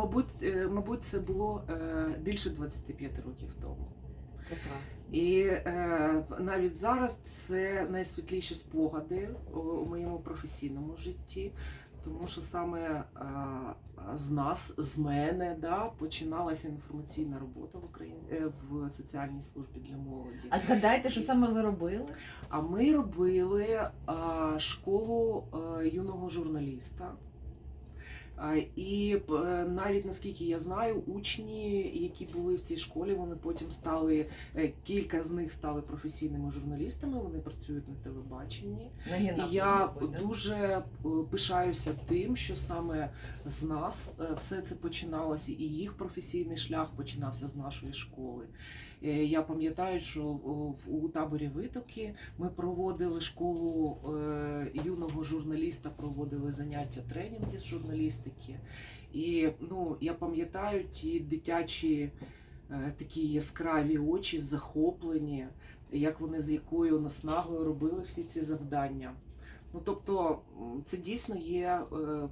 мабуть, е, мабуть, це було е, більше 25 років тому. Прекрасно. І е, навіть зараз це найсвітліші спогади у, у моєму професійному житті, тому що саме е, з нас, з мене, да, починалася інформаційна робота в Україні е, в соціальній службі для молоді. А згадайте, що саме ви робили? А ми робили е, школу е, юного журналіста. І е, навіть наскільки я знаю, учні, які були в цій школі, вони потім стали е, кілька з них стали професійними журналістами. Вони працюють на телебаченні. На І я дуже е, пишаюся тим, що саме з нас все це починалося, і їх професійний шлях починався з нашої школи. Я пам'ятаю, що у таборі витоки ми проводили школу е, журналіста, проводили заняття тренінги з журналістики. І ну, я пам'ятаю ті дитячі е, такі яскраві очі, захоплені, як вони з якою наснагою робили всі ці завдання. Ну тобто, це дійсно є е,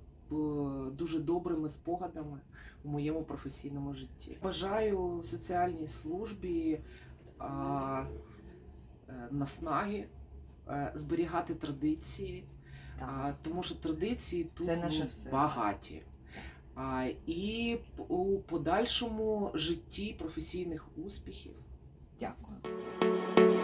дуже добрими спогадами у моєму професійному житті. Бажаю соціальній службі а, е, наснаги, зберігати традиції. А, тому що традиції тут Це наше ну, все. багаті. А, і у подальшому житті професійних успіхів. Дякую.